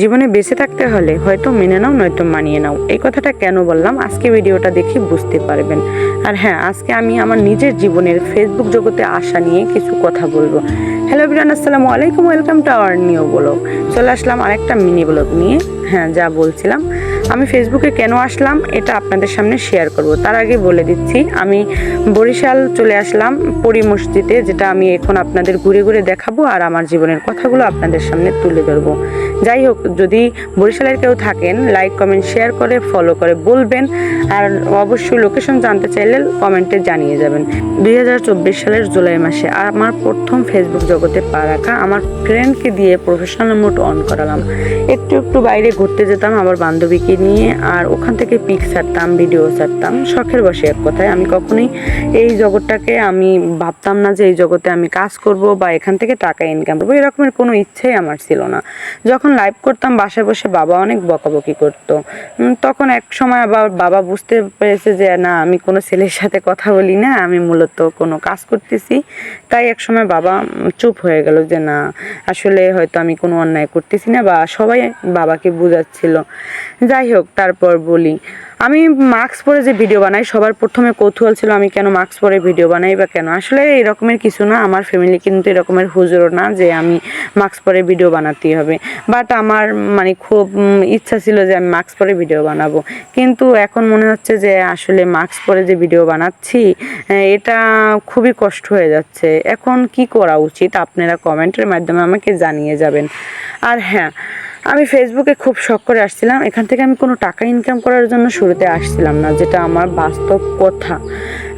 জীবনে বেঁচে থাকতে হলে হয়তো মেনে নাও, নয়তো মানিয়ে নাও। এই কথাটা কেন বললাম? আজকে ভিডিওটা দেখে বুঝতে পারবেন। আর হ্যাঁ আজকে আমি আমার নিজের জীবনের ফেসবুক জগতে আসা নিয়ে কিছু কথা বলব। হ্যালো বিরান আসসালামু আলাইকুম। Welcome to our new blog চলে আসলাম আরেকটা মিনি ব্লগ নিয়ে। হ্যাঁ যা বলছিলাম। আমি ফেসবুকে কেন আসলাম এটা আপনাদের সামনে শেয়ার করব। তার আগে বলে দিচ্ছি, আমি বরিশাল চলে আসলাম পরি মসজিদে, যেটা আমি এখন আপনাদের ঘুরে ঘুরে দেখাবো আর আমার জীবনের কথাগুলো আপনাদের সামনে তুলে ধরবো। যাই হোক, যদি বরিশালের কেউ থাকেন লাইক কমেন্ট শেয়ার করে ফলো করে বলবেন, আর অবশ্যই লোকেশন জানতে চাইলে কমেন্টে জানিয়ে যাবেন। দুই হাজার চব্বিশ সালের জুলাই মাসে আমার প্রথম ফেসবুক জগতে পা রাখা আমার ফ্রেন্ডকে দিয়ে প্রফেশনাল মোড অন করালাম। একটু একটু বাইরে ঘুরতে যেতাম, আমার বান্ধবীকে নিয়ে আর ওখান থেকে পিক ছাড়তাম ভিডিও ছাড়তাম। শখের বসে এক কথায়। আমি কখনোই এই জগৎটাকে আমি ভাবতাম না যে এই জগতে আমি কাজ করব বা এখান থেকে টাকা ইনকাম করব। এরকমের কোনো ইচ্ছেই আমার ছিল না। যখন লাইভ করতাম, বাসায় বসে বাবা অনেক বকাবকি করতো। তখন এক সময় আবার বাবা বুঝতে পেরেছে যে, না, আমি কোনো ছেলের সাথে কথা বলি না। আমি মূলত কোনো কাজ করতেছি। তাই এক সময় বাবা চুপ হয়ে গেল যে, না, আসলে হয়তো আমি কোনো অন্যায় করতেছি না। বা সবাই বাবাকে বোঝাচ্ছিল। যাই হোক, তারপর বলি। আমি মাস্ক পরে যে ভিডিও বানাই, সবার প্রথমে কৌতূহল ছিল আমি কেন মাস্ক পরে ভিডিও বানাই বা কেন? আসলে এরকমের কিছু না, আমার ফ্যামিলি কিন্তু এরকমের হুজুরও না যে আমি মাস্ক পরে ভিডিও বানাতেই হবে। বাট আমার মানে খুব ইচ্ছা ছিল যে আমি মাস্ক পরে ভিডিও বানাবো। কিন্তু এখন মনে হচ্ছে যে আসলে মাস্ক পরে যে ভিডিও বানাচ্ছি এটা খুবই কষ্ট হয়ে যাচ্ছে। এখন কি করা উচিত? আপনারা কমেন্টের মাধ্যমে আমাকে জানিয়ে যাবেন। আর হ্যাঁ আমি ফেসবুকে খুব শখ করে আসছিলাম। এখান থেকে আমি কোনো টাকা ইনকাম করার জন্য শুরুতে আসছিলাম না, যেটা আমার বাস্তব কথা।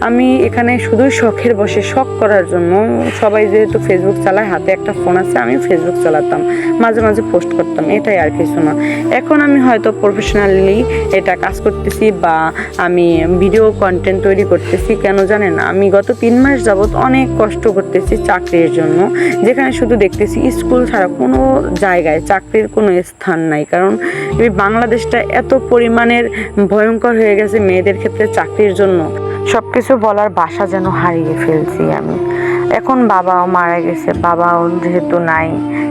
আমি এখানে শুধুই শখের বসে, শখ করার জন্য। সবাই যেহেতু ফেসবুক চালায়, হাতে একটা ফোন আছে আমি ফেসবুক চালাতাম। মাঝে মাঝে পোস্ট করতাম, এটাই আর কিছু না। এখন আমি হয়তো প্রফেশনালি এটা কাজ করতেছি বা আমি ভিডিও কন্টেন্ট তৈরি করতেছি, কেন জানেন? আমি গত তিন মাস যাবৎ অনেক কষ্ট করতেছি চাকরির জন্য। যেখানে শুধু দেখতেছি স্কুল ছাড়া কোনো জায়গায় চাকরির কোনো স্থান নাই। কারণ এই বাংলাদেশটা এত পরিমাণের ভয়ঙ্কর হয়ে গেছে মেয়েদের ক্ষেত্রে চাকরির জন্য। সব কিছু বলার বাসা যেন হারিয়ে ফেলছি আমি। এখন বাবাও মারা গেছে, বাবাও যেহেতু নাই,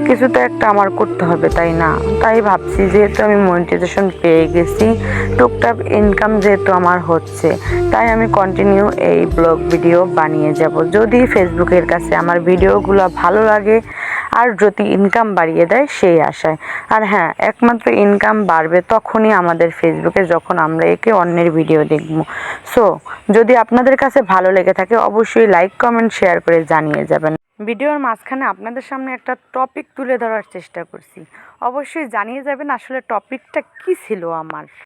কিছু তো একটা আমার করতে হবে, তাই না? তাই ভাবছি, যেহেতু আমি মনিটাইজেশন পেয়ে গেছি, টুকটাক ইনকাম যেহেতু আমার হচ্ছে, তাই আমি কন্টিনিউ এই ব্লগ ভিডিও বানিয়ে যাব। যদি ফেসবুকের কাছে আমার ভিডিওগুলো ভালো লাগে আর যদি ইনকাম বাড়িয়ে দেয়, সেই আশায়। আর হ্যাঁ একমাত্র ইনকাম বাড়বে তখনই আমাদের ফেসবুকে যখন আমরা একে অন্যের ভিডিও দেখব। সো যদি আপনাদের কাছে ভালো লেগে থাকে, অবশ্যই লাইক কমেন্ট শেয়ার করে জানিয়ে যাবেন। ভিডিওর মাঝখানে আপনাদের সামনে একটা টপিক তুলে ধরার চেষ্টা করছি। অবশ্যই জানিয়ে যাবেন আসলে টপিকটা কি ছিল আমার।